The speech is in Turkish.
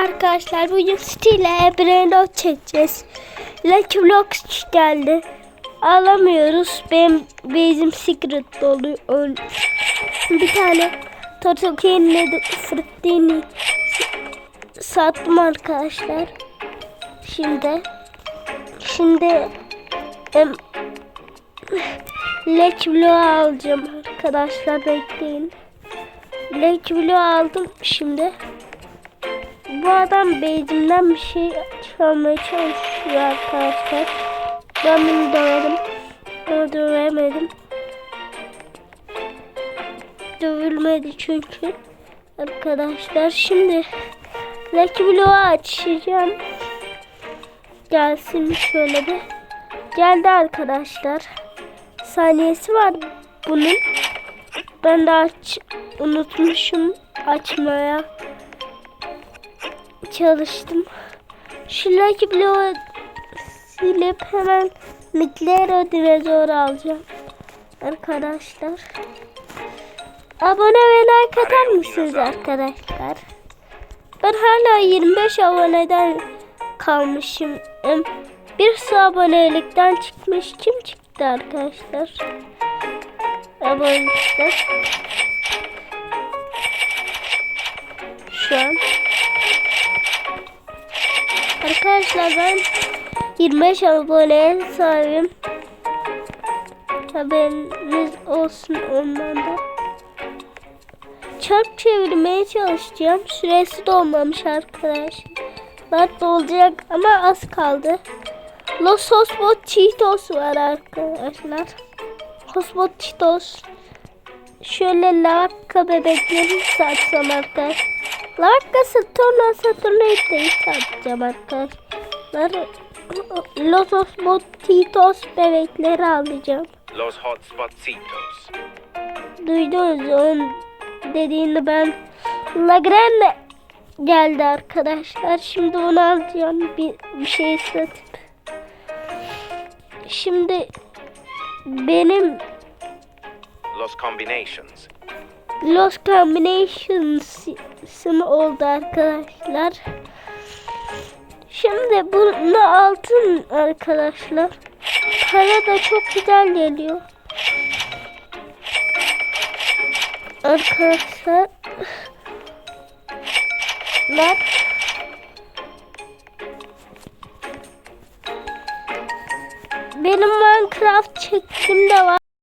Arkadaşlar bugün City ile Brainrot çekeceğiz. Lucky Blocks geldi. Alamıyoruz. Benim base'im secret dolu. Bir tane Totoken'le Fırtini sattım arkadaşlar. Şimdi şimdi em, Lucky Block alacağım arkadaşlar bekleyin. Lucky Block aldım şimdi. Bu adam beyzimden bir şey çalmaya çalışıyor arkadaşlar. Ben bunu döverim. Ama dövemedim. Dövülmedi çünkü. Arkadaşlar şimdi Lucky Block'u açacağım. Gelsin şöyle bir. Geldi arkadaşlar. Saniyesi var bunun. Ben de aç unutmuşum açmaya çalıştım. Şu Lucky silip hemen Miklero dinozor alacağım. Arkadaşlar. Abone ve like atar mısınız arkadaşlar? Ben hala 25 aboneden kalmışım. Bir su abonelikten çıkmış. Kim çıktı arkadaşlar? Abonelikten. Şu an. Arkadaşlar ben 25 aboneye sahibim. Haberiniz olsun ondan da. Çarp çevirmeye çalışacağım. Süresi dolmamış arkadaşlar. Dolacak ama az kaldı. Los Hotspot Cheetos var arkadaşlar. Hotspot Cheetos. Şöyle lavaka bebekleri satsam arkadaşlar. Lavaka Saturno Saturna'yı satacağım arkadaşlar. Los Hotspot Cheetos bebekleri alacağım. Los Hotspotsitos. Duydunuz onun dediğini ben La Grande geldi arkadaşlar. Şimdi bunu alacağım bir, bir şey satıp. Şimdi benim Los Combinations. Los Combinations'ım oldu arkadaşlar. Şimdi bunu altın arkadaşlar. Para da çok güzel geliyor. Arkadaşlar. Bak. Benim Minecraft çektim de var.